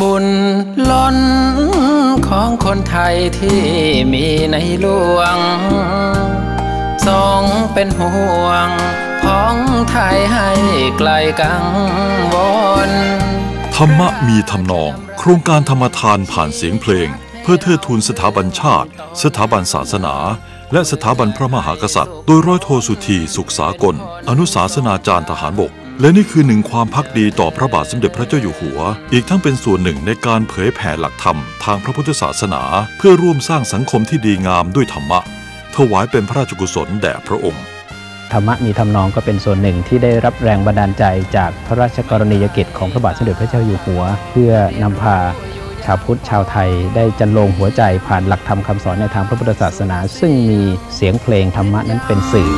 บุญล้นของคนไทยที่มีในหลวง ทรงเป็นห่วงพ้องไทยให้ไกลกังวลธรรมะมีทำนอง โครงการธรรมทานผ่านเสียงเพลง เพื่อเทิดทูนสถาบันชาติ สถาบันศาสนา และสถาบันพระมหากษัตริย์ โดยร้อยโทสุธีสุขสากล อนุสาสนาจารย์ทหารบก และนี่คือหนึ่งความพักดีต่อพระบาทสมเด็จพระเจ้าอยู่หัว อีกทั้งเป็นส่วนหนึ่งในการเผยแผ่หลักธรรมทางพระพุทธศาสนา เพื่อร่วมสร้างสังคมที่ดีงามด้วยธรรมะ ถวายเป็นพระราชกุศลแด่พระองค์ ธรรมะมีทำนองก็เป็นส่วนหนึ่งที่ได้รับแรงบันดาลใจจากพระราชกรณียกิจของพระบาทสมเด็จพระเจ้าอยู่หัว เพื่อนำพาชาวพุทธชาวไทยได้จันลงหัวใจผ่านหลักธรรมคำสอนในทางพระพุทธศาสนา ซึ่งมีเสียงเพลงธรรมะนั้นเป็นสื่อ